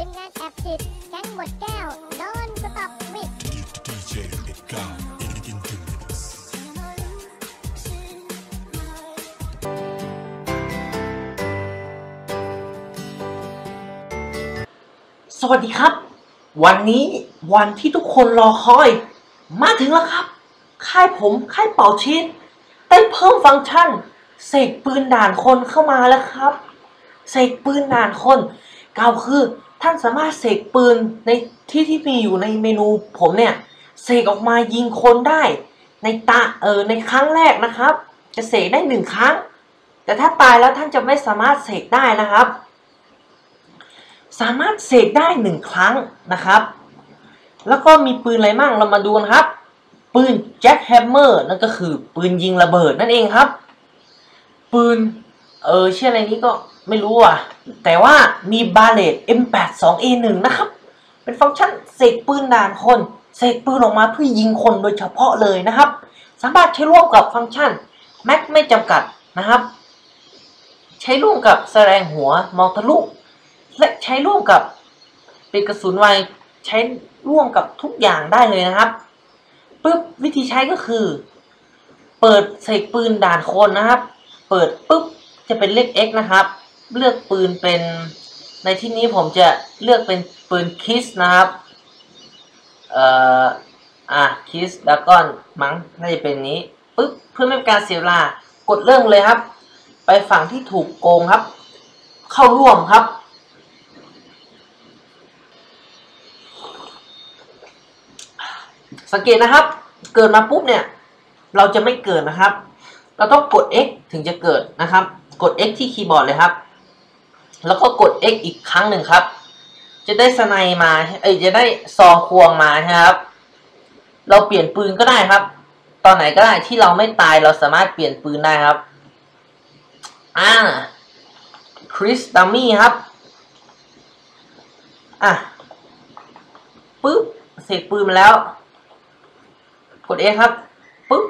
ทีมงานแอบติดแก๊งหมดแก้วโดนสต็อปวิทสวัสดีครับ วันนี้วันที่ทุกคนรอคอย มาถึงแล้วครับ ค่ายผมค่ายเป่าชิดได้เพิ่มฟังก์ชันเสกปืนด่านคนเข้ามาแล้วครับ เสกปืนด่านคนกล่าวคือ ท่านสามารถเสกปืนในที่ที่มีอยู่ในเมนูผมเนี่ยเสกออกมายิงคนได้ ในตาเออในครั้งแรกนะครับ จะเสกได้หนึ่งครั้ง แต่ถ้าตายแล้วท่านจะไม่สามารถเสกได้นะครับ สามารถเสกได้หนึ่งครั้งนะครับ แล้วก็มีปืนอะไรมั่งเรามาดูนะครับ ปืนแจ็คแฮมเมอร์นั่นก็คือปืนยิงระเบิดนั่นเองครับ ปืนเออชื่ออะไรนี้ก็ ไม่รู้อะ แต่ว่ามีบาเลต M82A1 นะครับ เป็นฟังก์ชันเสกปืนด่านคน เสกปืนออกมาเพื่อยิงคนโดยเฉพาะเลยนะครับ สามารถใช้ร่วมกับฟังก์ชันแม็กไม่จำกัดนะครับ ใช้ร่วมกับแสดงหัวมองทะลุ และใช้ร่วมกับเป็นกระสุนไวใช้ร่วมกับทุกอย่างได้เลยนะครับปุ๊บวิธีใช้ก็คือ เปิดใส่ปืนด่านคนนะครับ เปิดปุ๊บจะเป็นเลข x นะครับ เลือกปืนเป็น ในที่นี้ผมจะเลือกเป็นปืนคิสนะครับ เอ่อ อะคิสดากอนมั้งน่าจะเป็นนี้ปุ๊บเพื่อไม่เป็นการเสียเวลากดเริ่มเลยครับ ไปฝั่งที่ถูกโกงครับ เข้าร่วมครับสังเกตนะครับ เกิดมาปุ๊บเนี่ย เราจะไม่เกิดนะครับ เราต้องกด X ถึงจะเกิดนะครับ กด X ที่คีย์บอร์ดเลยครับ แล้วก็กด X อีกครั้งหนึ่งครับ จะได้สไนมาเอ้ยจะได้ซองควงมาครับ เราเปลี่ยนปืนก็ได้ครับ ตอนไหนก็ได้ที่เราไม่ตายเราสามารถเปลี่ยนปืนได้ครับอ่าคริสดัมมี่ครับอะปึ๊บเสกปืนมาแล้ว กด A ครับปึ๊บ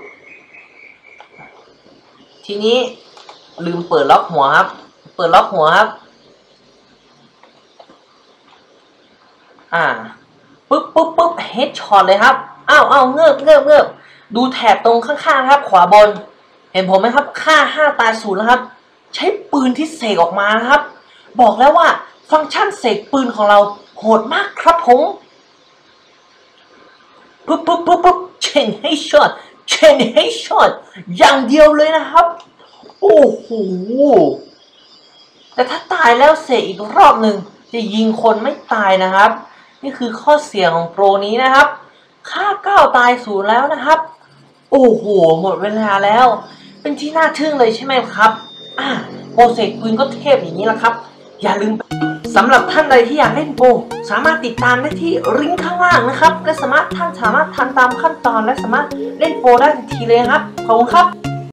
ทีนี้ลืมเปิดล็อกหัวครับ เปิดล็อกหัวครับ อ่าปึ๊บปึ๊บปึ๊บเฮดช็อตเลยครับอ้าวอ้าวเงือบเงือบเงือบดูแถบตรงข้างๆครับ ขวาบน เห็นผมไหมครับ ค่าห้าตายศูนย์แล้วครับ ใช้ปืนที่เสกออกมานะครับ บอกแล้วว่าฟังก์ชันเสกปืนของเราโหดมากครับผมปุ๊บปุ๊บปุ๊บปุ๊บเชนให้ช็อตเชนให้ช็อตอย่างเดียวเลยนะครับ โอ้โหแต่ถ้าตายแล้วเสกอีกรอบหนึ่งจะยิงคนไม่ตายนะครับ นี่คือข้อเสียของโปรนี้นะครับ ค่าก้าวตายศูนย์แล้วนะครับ โอ้โห หมดเวลาแล้ว เป็นที่น่าทึ่งเลยใช่ไหมครับอ่าโปรเสกปืนก็เทพอย่างนี้แหละครับ อย่าลืมสำหรับท่านใดที่อยากเล่นโปรสามารถติดตามได้ที่ลิงก์ข้างล่างนะครับ และสามารถท่านสามารถทำตามขั้นตอนและสามารถเล่นโปรได้ทันทีเลยครับขอบคุณครับ